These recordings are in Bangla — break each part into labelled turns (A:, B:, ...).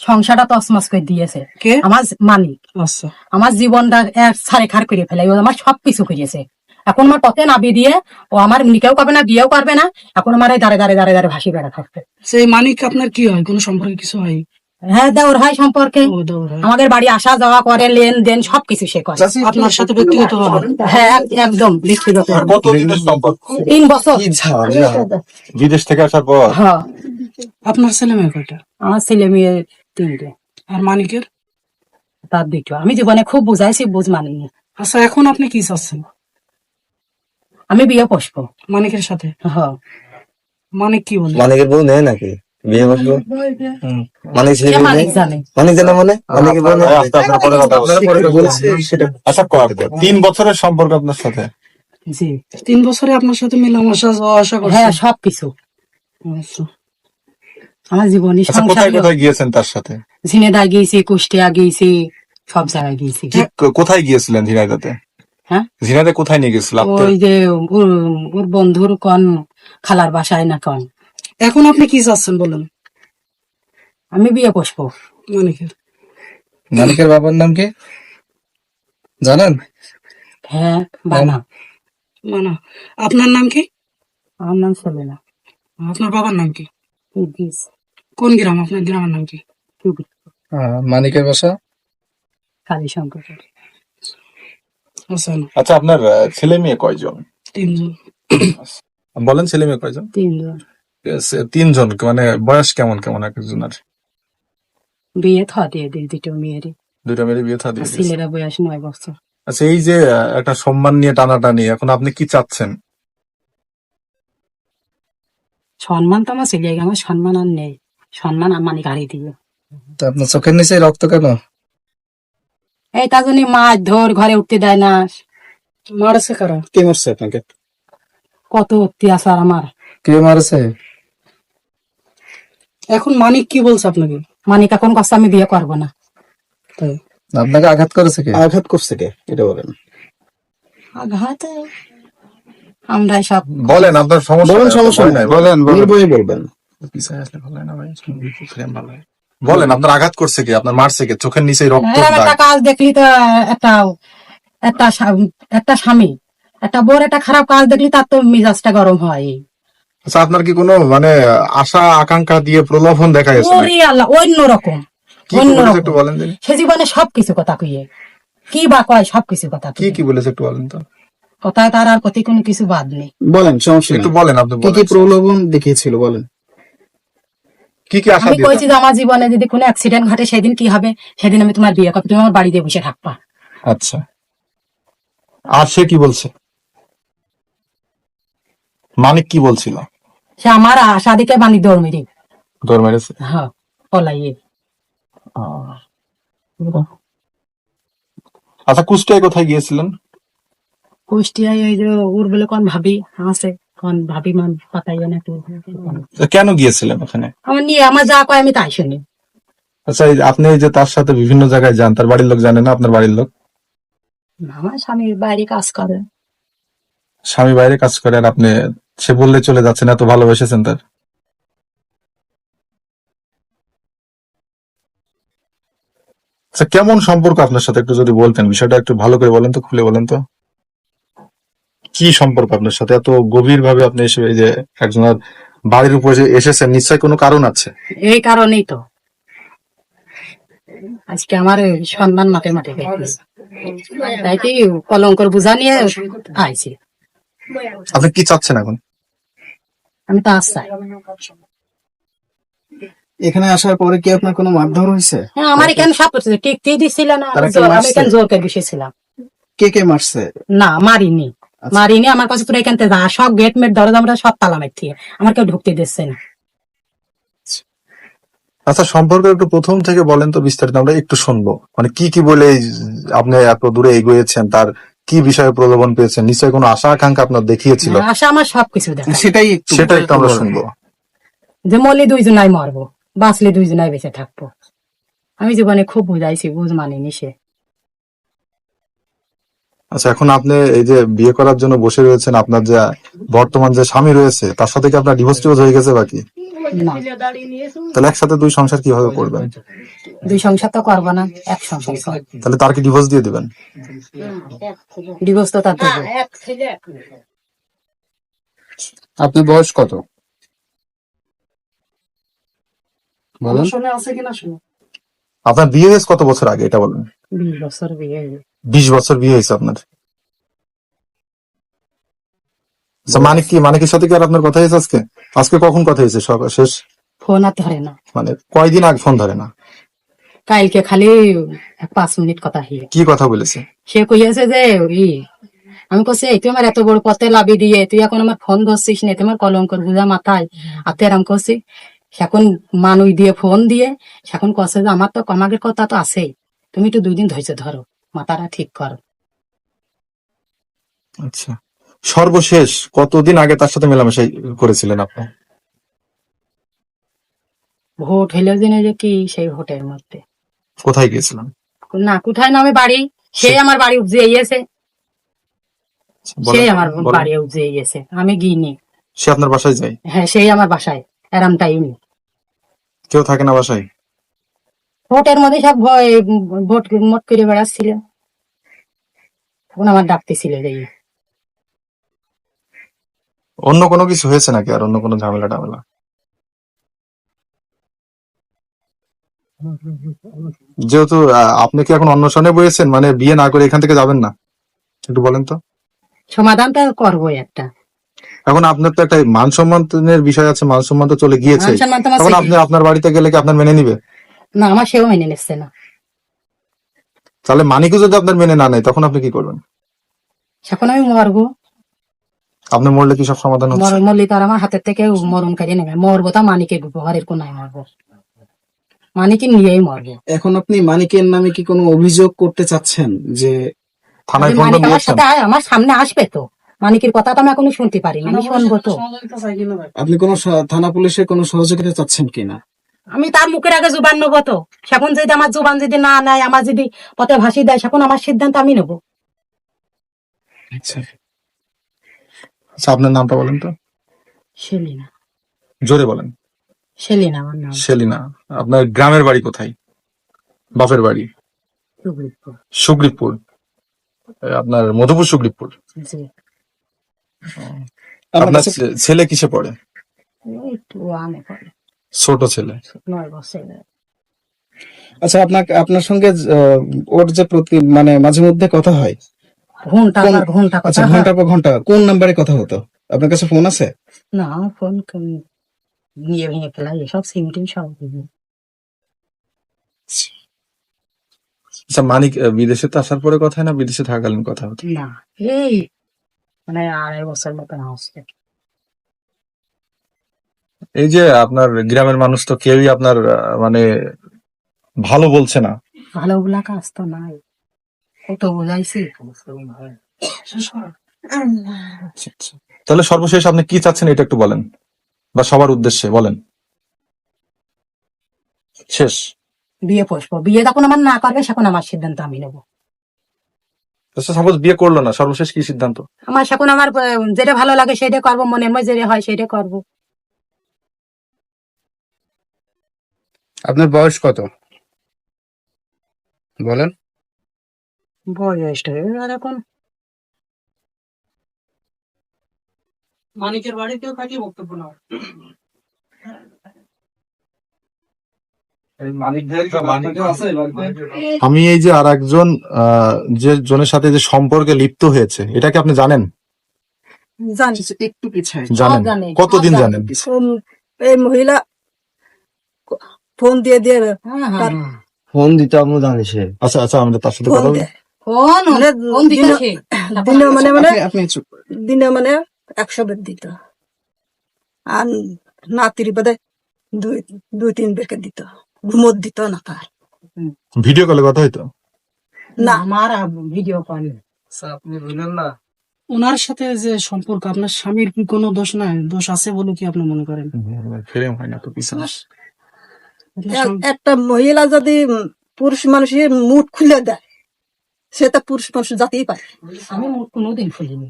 A: সংসারটা তসমস করে দিয়েছে। আমার মানি
B: আচ্ছা।
A: আমার জীবনটা এক সারে খার করে ফেলে। ও আমার সব কিছু করিয়েছে এখন আমার পথে নাবি দিয়ে ও আমার নিকেও করবে না বিয়েও পারবে না এখন আমার এই দাঁড়ে দাঁড়ে দাঁড়ে দাঁড়ে ভাসি বেড়া থাকবে
B: সেই মানিক আপনার কি হয়? কোনো সম্পর্কে কিছু হয়?
A: হ্যাঁ দেওর ভাই সম্পর্কে।
B: ও দেওর হয়।
A: আমাদের বাড়ি আসা যাওয়া করে লেনদেন সবকিছু সে করে।
B: আপনার সাথে ব্যক্তিগত
A: হ্যাঁ একদম ব্যক্তিগত তিন বছর।
C: বিদেশ থেকে আসার পর?
A: হ্যাঁ।
B: আপনার ছেলে মেয়ে কয়টা?
A: আমার ছেলে মেয়ে তিনটে
B: আর মানিকের?
A: তার দুটো আমি জীবনে খুব বুঝাইছি বুঝ মানিনি
B: আচ্ছা এখন আপনি কি চাচ্ছেন?
A: আমি বিয়ে
B: মানিকের সাথে?
A: হ্যাঁ
B: মানিক কি বলে?
D: মানিকের বউ নেই নাকি? বিয়ে মানিক ছেলে?
A: জানে?
D: মানিক জানা মানে? মানিকের বউ সেটা
C: আচ্ছা তিন বছরের সম্পর্ক আপনার সাথে?
A: জি।
B: তিন বছরে আপনার সাথে মেলামেশা যাওয়া আসা করছে?
A: হ্যাঁ সবকিছু।
B: আচ্ছা।
A: আমার জীবনী
C: আচ্ছা
A: সংসার
C: কোথায় কোথায় গিয়েছেন তার সাথে?
A: ঝিনেদা গিয়েছি কুষ্টিয়া গিয়েছি সব জায়গায় গিয়েছি।
C: কোথায় গিয়েছিলেন ঝিনাইদাতে?
A: হ্যাঁ?
C: ঝিনাইদে কোথায় নিয়ে গেছিল আপনার?
A: ওই যে ওর বন্ধুর কন খালার বাসায় না কন।
B: এখন আপনি কি চাচ্ছেন বলেন?
A: আমি বিয়ে পুষবো।
B: মানিকের।
D: মানিকের বাবার নাম কি? জানেন?
A: হ্যাঁ বানা।
B: মানা আপনার নাম কি?
A: আমার নাম চলে না
B: আপনার বাবার নাম কি?
A: ইদ্রিস।
B: কোন গ্রাম? আপনার গ্রামের নাম কি?
D: মানিকের বাসা?
A: কালী শঙ্কর
B: আচ্ছা
C: আচ্ছা আপনার ছেলে মেয়ে কয়জন?
B: তিনজন।
C: বলেন ছেলে মেয়ে কয়জন?
A: তিনজন।
C: তিনজন মানে বয়স কেমন কেমন একজনের?
A: বিয়ে থা দিয়ে দিই দুটো মেয়েরই।
C: দুইটা মেয়ের বিয়ে থা দিয়ে
A: ছেলেরা বয়স নয় বছর।
C: আচ্ছা এই যে একটা সম্মান নিয়ে টানাটানি এখন আপনি কি চাচ্ছেন?
A: সম্মান তো আমার ছেলে আমার সম্মান আর নেই। সম্মান আমানি গাড়ি দিয়ে
D: তা আপনার চোখের নিচে রক্ত কেন?
A: এই তার জন্য মাছ ধর ঘরে উঠতে দেয় না।
B: মারছে কারা?
D: কে মারছে আপনাকে?
A: কত অত্যাচার আমার।
D: কে মারছে?
B: এখন মানিক কি বলছে আপনাকে?
A: মানিক এখন কষ্ট আমি বিয়ে করব না।
B: তাই?
D: আপনাকে আঘাত করেছে কে?
E: আঘাত করছে কে? এটা বলেন।
A: আঘাত? আমরা সব
C: বলেন আপনার সমস্যা
E: বলেন
C: নাই,
E: সমস্যা নাই, বলেন। নির্ভয়ে বলবেন।
C: পিছায় আসলে ভালো হয় না ভাই, ফ্রেম ভালো হয়। বলেন আপনার আঘাত করছে কি? আপনার মারছে কি? চোখের নিচে রক্ত
A: এরকম একটা কাজ দেখলি তো একটা একটা একটা স্বামী একটা বোর একটা খারাপ কাজ দেখলি তার তো মেজাজটা গরম হয়।
C: আচ্ছা আপনার কি কোনো মানে আশা আকাঙ্ক্ষা দিয়ে প্রলোভন দেখা গেছে
A: ওরে আল্লাহ অন্য রকম অন্য
C: একটু বলেন দিন
A: সে জীবনে সবকিছু কথা কইয়ে কি বা কয় সবকিছু কথা
C: কি কি বলেছে একটু বলেন তো।
A: কথায় তার আর প্রতি কোনো কিছু বাদ নেই।
E: বলেন সমস্যা
C: একটু বলেন আপনি
E: কি কি প্রলোভন দেখিয়েছিল বলেন।
C: কি কি আশা
A: আমি কইছি যে আমার জীবনে যদি কোনো অ্যাক্সিডেন্ট ঘটে সেদিন কি হবে? সেদিন আমি তোমার বিয়ে করব তুমি আমার বাড়িতে বসে থাকবা।
C: আচ্ছা। আর সে কি বলছে? মানিক কি বলছিল?
A: সে আমার আশা দিকে বানি দৌড় মেরে।
C: দৌড় মেরেছে?
A: হ্যাঁ পলাইয়ে।
C: আচ্ছা কুষ্টিয়ায় কোথায় গিয়েছিলেন?
A: কুষ্টিয়ায় ওই যে ওর বলে কোন ভাবি আছে। কোন ভাবি মান না
C: কেন গিয়েছিলেন ওখানে?
A: আমার নিয়ে আমার যা কয় আমি তাই শুনি।
C: আচ্ছা এই আপনি এই যে তার সাথে বিভিন্ন জায়গায় যান তার বাড়ির লোক জানে না আপনার বাড়ির লোক?
A: আমার স্বামী বাইরে কাজ করে।
C: স্বামী বাইরে কাজ করে আর আপনি সে বললে চলে যাচ্ছেন এত ভালোবেসেছেন তার? আচ্ছা কেমন সম্পর্ক আপনার সাথে? একটু যদি বলতেন বিষয়টা একটু ভালো করে বলেন তো খুলে বলেন তো। কি সম্পর্ক আপনার সাথে? এত গভীর ভাবে আপনি এসে এই যে একজনের বাড়ির উপরে যে এসেছেন নিশ্চয়ই কোনো কারণ আছে?
A: এই কারণেই তো। আজকে আমার সম্মান মাঠে মাঠে তাই কি কলঙ্কর বোঝা নিয়ে আইছি
C: আপনি কি চাচ্ছেন এখন?
A: আমি তো আসাই
E: এখানে আসার পরে কি আপনার কোনো মারধর হয়েছে?
A: হ্যাঁ আমার এখানে সব কিছু টিকতেই দিচ্ছিল না আমি এখানে জোর করে বসেছিলাম।
E: কে কে মারছে?
A: না মারিনি। মারিনি আমার কাছে তোরা এখান থেকে সব গেট মেট দরজা আমরা সব তালা মারছি আমার কেউ ঢুকতে দিচ্ছে না।
C: আচ্ছা সম্পর্ক একটু প্রথম থেকে বলেন তো বিস্তারিত আমরা একটু শুনব। মানে কি কি বলে আপনি এত দূরে এগিয়েছেন তার কি বিষয়ে প্রলোভন পেয়েছেন? নিশ্চয়ই কোনো আশা আকাঙ্ক্ষা আপনার দেখিয়েছিল?
A: আশা আমার সবকিছু দেখা
E: সেটাই একটু
C: সেটা একটু আমরা শুনব।
A: যে মরলে দুইজনাই মরবো বাঁচলে দুইজনাই বেঁচে থাকব। আমি জীবনে খুব বুঝাইছি বুঝ মানিনি সে।
C: আচ্ছা এখন আপনি এই যে বিয়ে করার জন্য বসে রয়েছেন আপনার যে বর্তমান যে স্বামী রয়েছে তার সাথে কি আপনার ডিভোর্স টিভোর্স হয়ে গেছে বাকি? তাহলে একসাথে দুই সংসার কীভাবে করবেন?
A: দুই সংসার তো করব না এক সংসার
C: তাহলে তার কি ডিভোর্স দিয়ে দিবেন?
A: ডিভোর্স তো তার
E: আপনার বয়স কত?
C: আপনার বিয়ে হয়েছে কত বছর আগে এটা বলেন।
A: বিশ বছর বিয়ে
C: বিশ বছর বিয়ে হয়েছে আপনার। আচ্ছা মানিক কি মানিকের সাথে কি আর আপনার কথা হয়েছে আজকে? আজকে কখন কথা হয়েছে? শেষ?
A: ফোন আর ধরে না।
C: মানে কয়দিন আগে ফোন ধরে না?
A: কালকে খালি পাঁচ মিনিট কথা হিয়ে
C: কি কথা বলেছে?
A: সে কইয়াছে যে ই আমি কইছি এই তুই আমার এত বড় পথে লাভি দিয়ে তুই এখন আমার ফোন ধরছিস না তোমার কলঙ্কর বুঝা মাথায়। আর তুই আরাম করছি এখন মানুষ দিয়ে ফোন দিয়ে এখন কছে যে আমার তো কমাগের কথা তো আছেই। তুমি তো দুই দিন ধৈর্য ধরো। মাথাটা ঠিক করো।
C: আচ্ছা। সর্বশেষ কতদিন আগে তার সাথে মেলামেশা করেছিলেন আপনি?
A: ভোট হইলেও জেনে যে কি সেই ভোটের মধ্যে।
C: কোথায় গিয়েছিলেন?
A: না কোথায় নামে বাড়ি? সে আমার বাড়ি উপজে গিয়েছে।
C: বলেন,
A: সেই আমার বাড়ি উপজে গিয়েছে। আমি গিনি
C: সে আপনার বাসায় যায়?
A: হ্যাঁ সেই আমার বাসায় এরাম টাইমে
C: কেউ থাকে না বাসায়?
A: ভোটের মধ্যে সব ভয় ভোট মত করে বেড়াচ্ছিল। তখন আমার ডাকতেছিল যে
C: অন্য কোনো কিছু হয়েছে নাকি? আর অন্য কোনো ঝামেলা টামেলা? যেহেতু আপনি কি এখন অন্বেষণে বয়েছেন মানে বিয়ে না করে এখান থেকে যাবেন না? একটু বলেন তো।
A: সমাধান তো করবোই একটা।
C: এখন আপনার তো একটা মান সম্মানের বিষয় আছে মান সম্মান তো চলে গিয়েছে। তখন আপনি আপনার বাড়িতে গেলে কি আপনার মেনে নিবে?
A: না আমার সেও মেনে নিচ্ছে না।
C: তাহলে মানিকও যদি আপনার মেনে না নেয় তখন আপনি কি করবেন?
A: এখন আমি মরবো।
C: আপনি মরলে কি সব সমাধান হচ্ছে?
A: মর মরলি তো আর আমার হাতের থেকে মরণ কাটিয়ে নেবে। মরবো তা মানিকে ঘরের কোনায় মরবো। মানিকে নিয়েই মরবো।
E: এখন আপনি মানিকের নামে কি কোনো অভিযোগ করতে চাচ্ছেন যে
C: থানায় ফোন
A: মানিক আমার সাথে আয়- আমার সামনে আসবে তো। মানিকের কথা তো আমি এখনও শুনতে পারি না আমি শুনব তো।
E: আপনি কোনো থানা পুলিশের কোনো সহযোগিতা চাচ্ছেন কিনা?
A: আমি তার মুখের আগে জুবান নেব তো। সেখন যদি আমার জুবান যদি না নেয় আমার যদি পথে ভাসি দেয় সেখন আমার সিদ্ধান্ত আমি নেব।
E: আচ্ছা।
C: আচ্ছা আপনার নামটা বলেন তো।
A: সেলিনা।
C: জোরে বলেন।
A: সেলিনা আমার নাম।
C: সেলিনা আপনার গ্রামের বাড়ি কোথায়? বাপের বাড়ি। সুগ্রীবপুর। আপনার মধুপুর সুগ্রীবপুর।
A: জি।
C: আপনার ছেলে কিসে পড়ে। ছোট ছেলে।
A: নয় বছর।
E: আচ্ছা আপনার আপনার সঙ্গে ওর যে প্রতি মানে মাঝে মধ্যে কথা হয়। ঘণ্টা
A: পর ঘণ্টা
E: আচ্ছা ঘণ্টা পর ঘণ্টা কোন নাম্বারে কথা হতো? আপনার কাছে ফোন আছে?
A: না ফোন নিয়ে ভেঙে ফেলা এসব সিম টিম সব
C: আচ্ছা মানিক বিদেশে তো আসার পরে কথা হয় না? বিদেশে থাকাকালীন কথা হতো?
A: না এই মানে আড়াই বছর মতন আসছে
C: এই যে আপনার গ্রামের মানুষ তো কেউই আপনার মানে ভালো বলছে না।
A: ভালো গুলা কাজ তো নাই। কত বুঝাইছি।
C: আচ্ছা, আচ্ছা। তাহলে সর্বশেষ আপনি কি চাচ্ছেন এটা একটু বলেন বা সবার উদ্দেশ্যে বলেন। শেষ।
A: বিয়ে পুষবো। বিয়ে যখন আমার না করবে সেখন আমার সিদ্ধান্ত আমি নেব।
C: আচ্ছা সাপোজ বিয়ে করল না সর্বশেষ কি সিদ্ধান্ত?
A: আমার সেখন আমার যেটা ভালো লাগে সেটা করব মনে মধ্যে যেটা হয় সেটা করব।
E: আপনার বয়স কত? বলেন।
A: বয়স আর এখন
B: মানিকের বাড়িতেও থাকি বক্তব্য না
C: আমি এই যে আর একজন আহ, যে জনের সাথে যে সম্পর্কে লিপ্ত হয়েছে এটা কি আপনি জানেন?
F: জানি
E: একটু পিছায়
C: জানেন। কতদিন জানেন?
F: এই মহিলা ফোন দিয়ে দিয়ে
A: হ্যাঁ, হ্যাঁ।
D: ফোন দিতে আমরা জানি সে।
C: আচ্ছা আচ্ছা আমরা তার সাথে কথা বলি
A: ফোন
F: মানে
A: ফোন
F: দিনে মানে মানে
E: আপনি- আপনি চুপ।
F: দিনে মানে একশো বের দিত। আর নাতির বাদে দুই দুই তিন বেরকে দিত। ঘুমত দিত না তার।
C: ভিডিও কলে কথা হইতো?
F: না।
A: আমার ভিডিও কল।
B: ওনার সাথে যে সম্পর্ক আপনার স্বামীর কি কোনো দোষ নাই? দোষ আছে বলে কি আপনি মনে করেন?
C: ফ্রেম হয় না তো
F: এক- একটা মহিলা যদি পুরুষ মানুষের মুখ খুলে দেয় সে তো পুরুষ মানুষ জাতেই পারে
A: আমি কোনোদিন ফুলিনি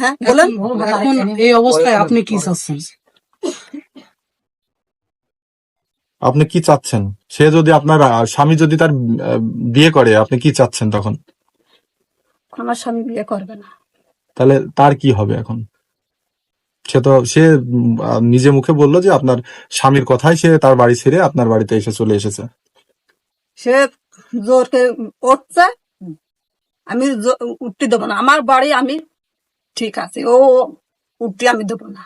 F: হ্যাঁ বলেন।
B: এখন এই অবস্থায় আপনি কি চাচ্ছেন?
C: আপনি কি চাচ্ছেন? সে যদি আপনার স্বামী যদি তার বিয়ে করে আপনি কি চাচ্ছেন তখন?
F: আমার স্বামী বিয়ে করবে না।
C: তাহলে তার কি হবে এখন? সে তো, সে নিজে মুখে বলল যে আপনার স্বামীর কথাই সে তার বাড়ি ছেড়ে আপনার বাড়িতে এসে চলে এসেছে।
F: সে জোর করে উঠছে, আমি উঠতে দেবো না। আমার বাড়ি আমি ঠিক আছে, ও উঠতে আমি দেবো না।